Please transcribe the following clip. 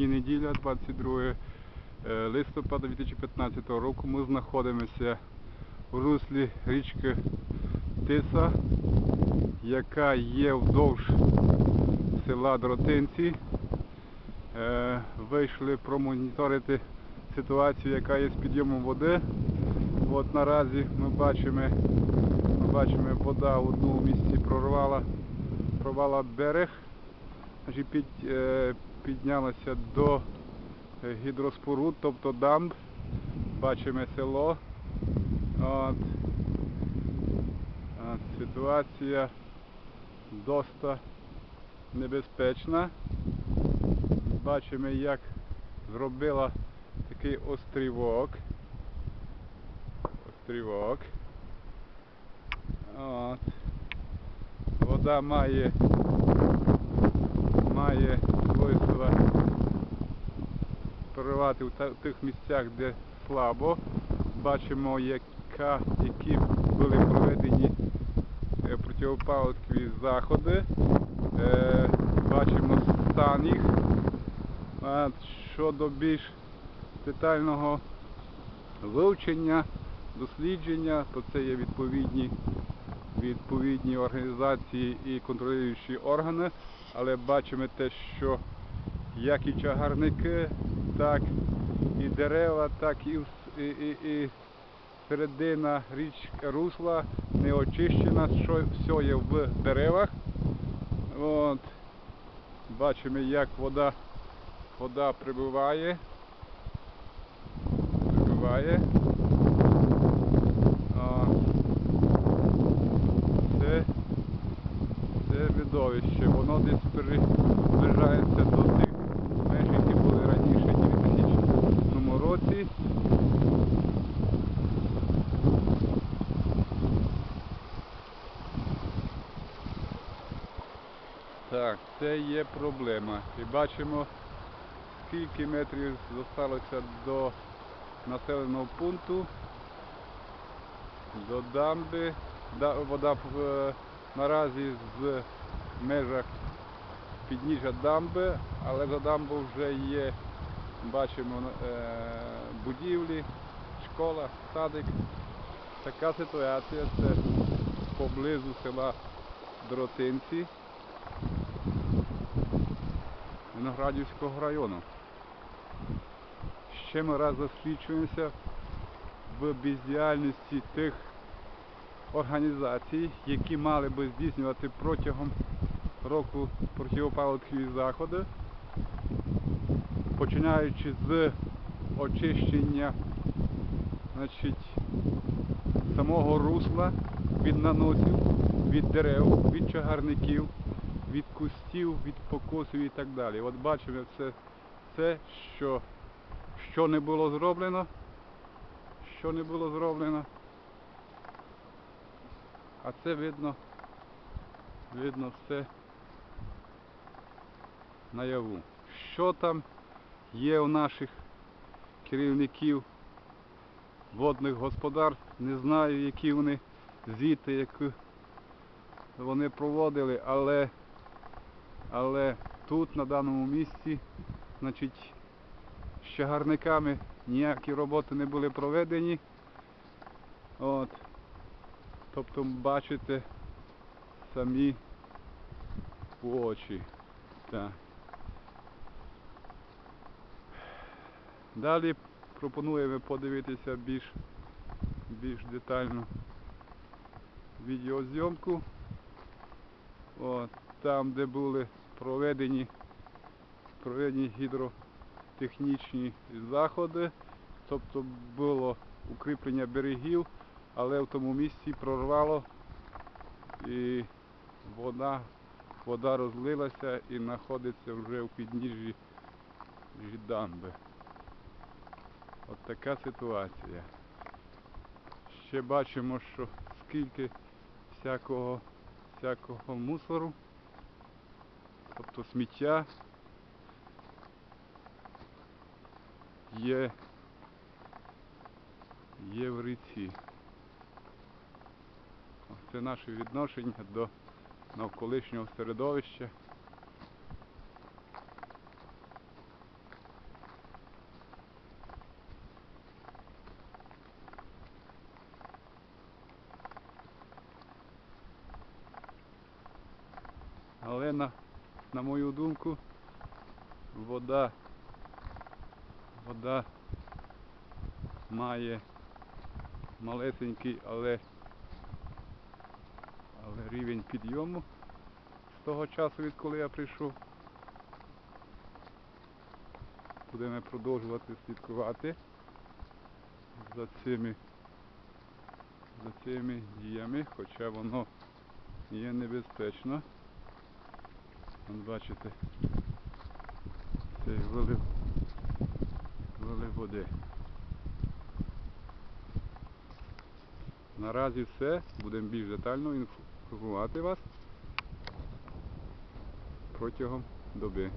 Сьогодні неділя, 22 е, листопада 2015 року. Ми знаходимося в руслі річки Тиса, яка є вздовж села Дротинці. Е, Вийшли промоніторити ситуацію, яка є з підйомом води. От наразі ми бачимо, ми бачимо, вода в одному місці прорвала, прорвала берег, під, е, піднялася до е, гідроспоруд, тобто дамб. Бачимо село. От. Ситуація доста небезпечна. Бачимо, як зробила такий острівок. Острівок. От. Вода має має свойства проривати в тих місцях, де слабо. Бачимо, яка, які були проведені е, протипаводкові заходи. Е, бачимо стан їх. От, щодо більш детального вивчення, дослідження, то це є відповідні, відповідні організації і контролюючі органи, але бачимо те, що як і чагарники, так і дерева, так і, і, і, і середина річка русла не очищена, що все є в деревах. От. Бачимо, як вода, вода прибуває. Прибуває. Це, це видовище. Десь приближається до тих меж, які були раніше в 2000 році. Так, це є проблема. І бачимо, скільки метрів залишилося до населеного пункту, до дамби. Вода е, наразі з межах підніжжя дамби, але за дамбою вже є, бачимо, е, будівлі, школа, садик. Така ситуація це поблизу села Дротинці. Виноградівського району. Ще ми раз засвідчуємося в бездіяльності тих організацій, які мали би здійснювати протягом року протипаводкові заходи, починаючи з очищення значить, самого русла від наносів, від дерев, від чагарників від кустів, від покосів і так далі. От бачимо це, це що, що не було зроблено, що не було зроблено. А це видно, видно все наяву. Що там є у наших керівників водних господарств, не знаю, які вони звіти, які вони проводили, але але тут, на даному місці, значить, з чагарниками ніякі роботи не були проведені. От. Тобто бачите самі в очі. Так. Далі пропонуємо подивитися більш, більш детальну відеозйомку. От, там, де були проведені, проведені гідротехнічні заходи, тобто було укріплення берегів, але в тому місці прорвало і вода, вода розлилася і знаходиться вже в підніжжі дамби. От така ситуація. Ще бачимо, що скільки всякого всякого мусору, тобто сміття є, є в ріці. Це наше відношення до навколишнього середовища. Але на, на мою думку, вода, вода має малесенький, але, але рівень підйому з того часу, відколи я прийшов. Будемо продовжувати слідкувати за цими, за цими діями, хоча воно є небезпечно. Вон бачите, цей вилив, вилив води. Наразі все. Будемо більш детально інформувати вас протягом доби.